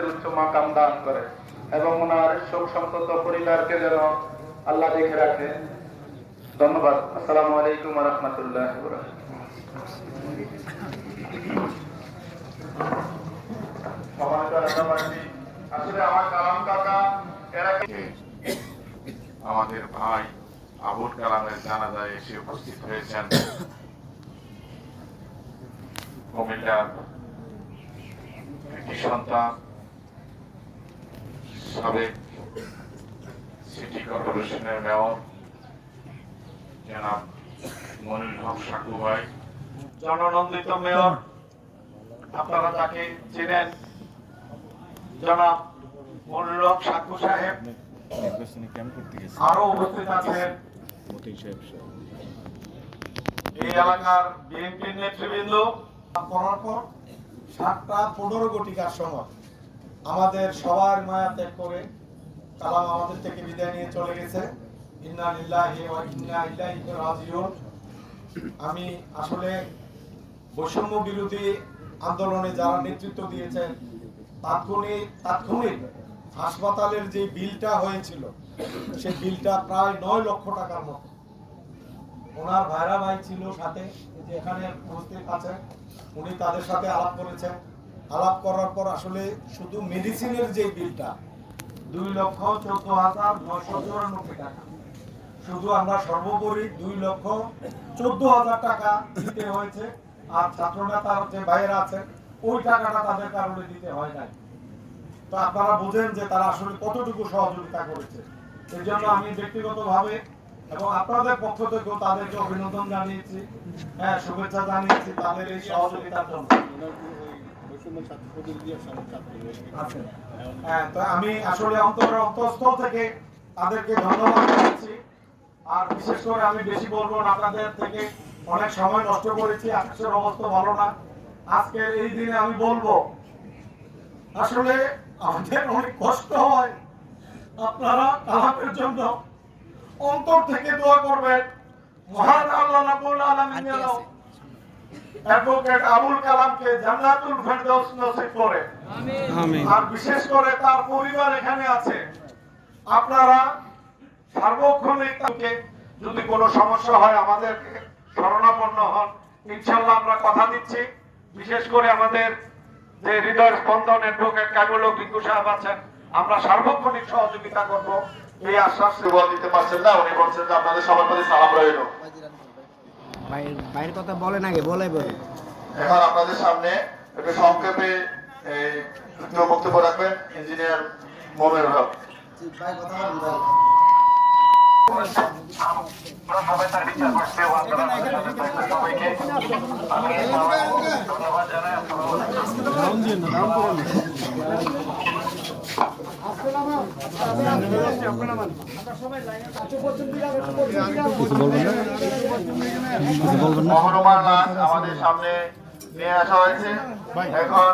উচ্চ মাকাম দান করে এবং ওনার শোক সন্তত পরিবারকে যেন আল্লাহ দেখে রাখে। ধন্যবাদ। আলাইকুম রহমতুল্লাহ আমাদের ভাই আবুল কালামের জানাজায় এসে উপস্থিত হয়েছেন। কুমিল্লার একটি সন্তান। সাবেক সিটি কর্পোরেশনের মেয়র, জনাব মনির হক সাকু ভাই। জননন্দিত মেয়র, আপনারা তাকে চেনেন? জনাব মনির হক সাকু সাহেব। আরও উপস্থিত আছেন। এই এলাকার বিএনপির নেতৃবৃন্দ। করার পর সাতটা পনেরো ঘটিকার সময় আমাদের সবার মায়া ত্যাগ করে কালাম আমাদের থেকে বিদায় নিয়ে চলে গেছে। ইন্না ইন্না আমি আসলে বৈষম্য বিরোধী আন্দোলনে যারা নেতৃত্ব দিয়েছেন, তাৎক্ষণিক তাৎক্ষণিক হাসপাতালের যে বিলটা হয়েছিল, সেই বিলটা প্রায় নয় লক্ষ টাকার মতো। ওনার ভাইরা ভাই ছিল সাথে যে এখানে উপস্থিত আছেন, উনি তাদের সাথে আলাপ করেছেন। আলাপ করার পর আসলে শুধু মেডিসিনের যে বিলটা দুই লক্ষ চোদ্দ হাজার নয়শো চুরানব্বই টাকা। শুধু আমরা সর্বোপরি দুই লক্ষ চোদ্দ হাজার টাকা দিতে হয়েছে, আর ছাত্র নেতার যে বাইরে আছেন ওই টাকাটা তাদের কারণে দিতে হয় নাই। তো আপনারা বুঝেন যে তারা আসলে কতটুকু সহযোগিতা করেছে। এই জন্য আমি ব্যক্তিগতভাবে এবং আপনাদের পক্ষ থেকেও তাদেরকে অভিনন্দন জানিয়েছি হ্যাঁ শুভেচ্ছা জানিয়েছি তাদের এই সহযোগিতার জন্য। হ্যাঁ তো আমি আসলে অন্তরের অন্তঃস্থল থেকে তাদেরকে ধন্যবাদ জানাচ্ছি। আর বিশেষ করে আমি বেশি বলব না আপনাদের থেকে অনেক সময় নষ্ট করেছি আকাশের অবস্থা ভালো না। আজকের এই দিনে আমি বলব আসলে আমাদের অনেক কষ্ট হয়। আপনারা কালামের জন্য অন্তর থেকে দোয়া করবেন। মহান আল্লাহ আলামিন অ্যাডভোকেট আবুল কালামকে জান্নাতুল নসিব করে। আর বিশেষ করে তার পরিবার এখানে আছে। আপনারা সার্বক্ষণিক তাকে যদি কোনো সমস্যা হয় আমাদেরকে শরণাপন্ন হন। আমরা কথা দিচ্ছি। বিশেষ করে আমাদের যে হৃদয় স্পন্দন অ্যাডভোকেট কামুল সাহেব আছেন আমরা সার্বক্ষণিক সহযোগিতা করব। এই আশ্বাস দিতে পারছেন না উনি বলছেন যে আপনাদের সবার প্রতি সালাম রইল। বাইরের বাইরের কথা বলেন আগে বলে বলে এখন আপনাদের সামনে একটু সংক্ষেপে এই বক্তব্য রাখবেন ইঞ্জিনিয়ার মোমের হক করছে সবাইকে আমি ধন্যবাদ জানাই মহরমার লাশ আমাদের সামনে নিয়ে আসা হয়েছে। এখন